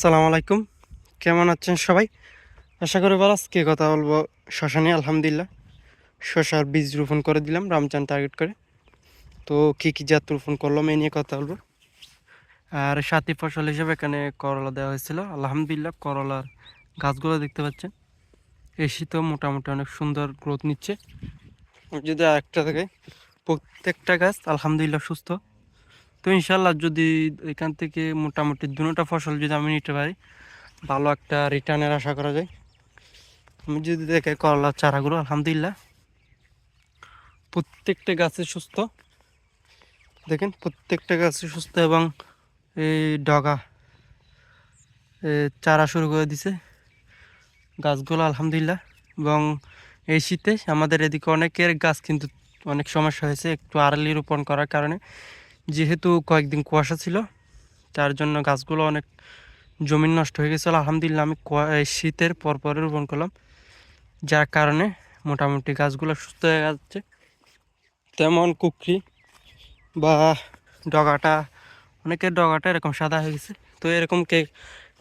সালাম আলাইকুম। কেমন আছেন সবাই? আশা করি ভালো। আজকে কথা বলব শশা নিয়ে আলহামদুলিল্লাহ। শশার বীজ রোপণ করে দিলাম রামচান টার্গেট করে। তো কী কী জাত রোপণ করলাম এই নিয়ে কথা বলব। আর সাথী ফসল হিসেবে এখানে করলা দেওয়া হয়েছিল। আলহামদুলিল্লাহ, করলার গাছগুলো দেখতে পাচ্ছেন। এই শীতেও মোটামুটি অনেক সুন্দর গ্রোথ নিচ্ছে। যদি একটা থাকে প্রত্যেকটা গাছ আলহামদুলিল্লাহ সুস্থ। তো ইনশাল্লাহ যদি এখান থেকে মোটামুটি দুটা ফসল যদি আমি নিতে পারি, ভালো একটা রিটার্নের আশা করা যায়। আমি যদি দেখে করলার চারাগুলো, আলহামদুলিল্লাহ। প্রত্যেকটা গাছে সুস্থ। দেখেন, প্রত্যেকটা গাছে সুস্থ এবং এই ডগা চারা শুরু করে দিছে। গাছগুলো, আলহামদুলিল্লাহ। এবং এই শীতে আমাদের এদিকে অনেকের গাছ কিন্তু অনেক সমস্যা হয়েছে, একটু আড়ালি রোপণ করার কারণে। যেহেতু কয়েকদিন কুয়াশা ছিল, তার জন্য গাছগুলো অনেক জমিন নষ্ট হয়ে গেছিল। আলহামদুলিল্লাহ আমি শীতের পরপরে রোপণ করলাম। যার কারণে মোটামুটি গাছগুলো সুস্থ হয়ে যাচ্ছে। তেমন কুকরি বা ডগাটা, অনেকের ডগাটা এরকম সাদা হয়ে গেছে। তো এরকম কে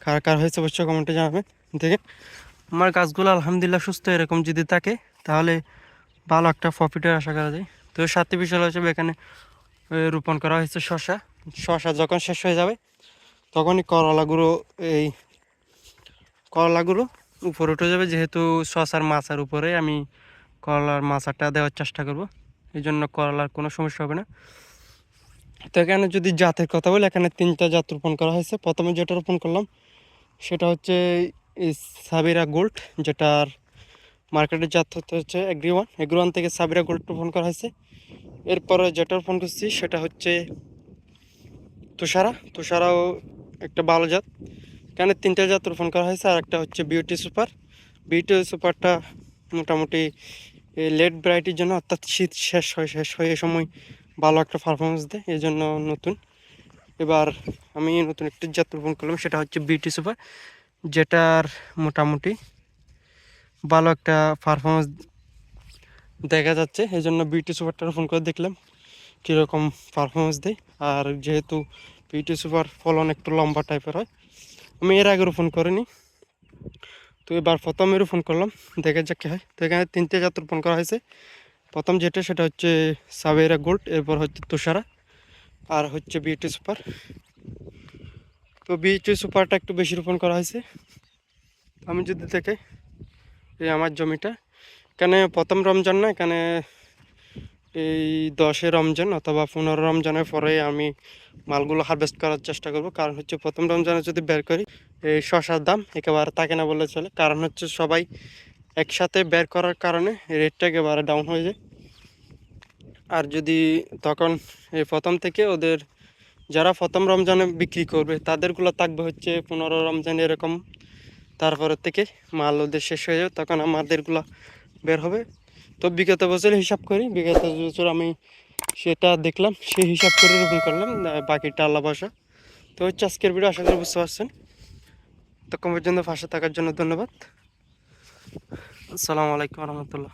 কার কার হয়েছে অবশ্যই কমেন্টে জানাবেন। দেখেন, আমার গাছগুলো আলহামদুলিল্লাহ সুস্থ এরকম যদি থাকে, তাহলে ভালো একটা প্রফিটের আশা করা যায়। তো সাথে বিষয় হিসেবে এখানে রোপণ করা হয়েছে শশা। শশা যখন শেষ হয়ে যাবে, তখনই করলাগুলো এই করলাগুলো উপরে উঠে যাবে। যেহেতু শশার মাছার উপরে, আমি করলার মাছাটা দেওয়ার চেষ্টা করব। এই জন্য করলার কোনো সমস্যা হবে না। তো এখানে যদি জাতের কথা বলি, এখানে তিনটা জাত রোপণ করা হয়েছে। প্রথমে যেটা রোপণ করলাম, সেটা হচ্ছে সাবিরা গোল্ড, যেটার মার্কেটের জাত হচ্ছে এগ্রি ওয়ান। এগ্রি ওয়ান থেকে সাবিরা গোল্ড রোপণ করা হয়েছে। এরপরে যেটা রোপণ করছি সেটা হচ্ছে তুষারা। তুষারাও একটা ভালো জাত। এখানে তিনটা জাত রোপণ করা হয়েছে, আর একটা হচ্ছে বিউটি সুপার বিউটি সুপারটা মোটামুটি লেট ভ্যারাইটির জন্য, অর্থাৎ শীত শেষ হয়, শেষ হয়ে এ সময় ভালো একটা পারফরমেন্স দেয়, এই জন্য নতুন। এবার আমি নতুন একটি জাত রোপণ করলাম, সেটা হচ্ছে বিউটি সুপার যেটার মোটামুটি ভালো একটা পারফরমেন্স দেখা যাচ্ছে এই জন্য বিউটি সুপারটা ফোন করে দেখলাম কীরকম পারফরমেন্স দেয়। আর যেহেতু বিউটি সুপার ফলন একটু লম্বা টাইপের হয়, আমি এর আগে রোপণ করিনি। তো এবার প্রথমে রোপণ করলাম, দেখা যাক কী হয়। তো এখানে তিনটে জাত রোপণ করা হয়েছে। প্রথম যেটা, সেটা হচ্ছে সাবেরা গোল্ড এরপর হচ্ছে তুষারা আর হচ্ছে বিউটি সুপার তো বিউটি সুপারটা একটু বেশি রোপণ করা হয়েছে। আমি যদি দেখে, এই আমার জমিটা এখানে প্রথম রমজান না এখানে এই দশে রমজান অথবা পনেরো রমজানের পরে আমি মালগুলো হারভেস্ট করার চেষ্টা করব। কারণ হচ্ছে প্রথম রমজানে যদি বের করি, এই শশার দাম একেবারে থাকে না বললে চলে। কারণ হচ্ছে সবাই একসাথে বের করার কারণে রেটটা একেবারে ডাউন হয়ে যায়। আর যদি তখন এই প্রথম থেকে ওদের যারা প্রথম রমজানে বিক্রি করবে, তাদেরগুলো থাকবে হচ্ছে পনেরো রমজান এরকম। তারপরের থেকে মাল ওদের শেষ হয়ে যাবে, তখন আমাদেরগুলো বের হবে। তো বিগত বছর হিসাব করি, বিগত বছর আমি সেটা দেখলাম, সেই হিসাব করে রোপণ করলাম বাকিটা আল্লাহ বাসা তো হচ্ছে আজকের ভিডিও আশা করি বুঝতে পারছেন। তখন পর্যন্ত ফাঁসে থাকার জন্য ধন্যবাদ। আসসালামু আলাইকুম রহমতুল্লাহ।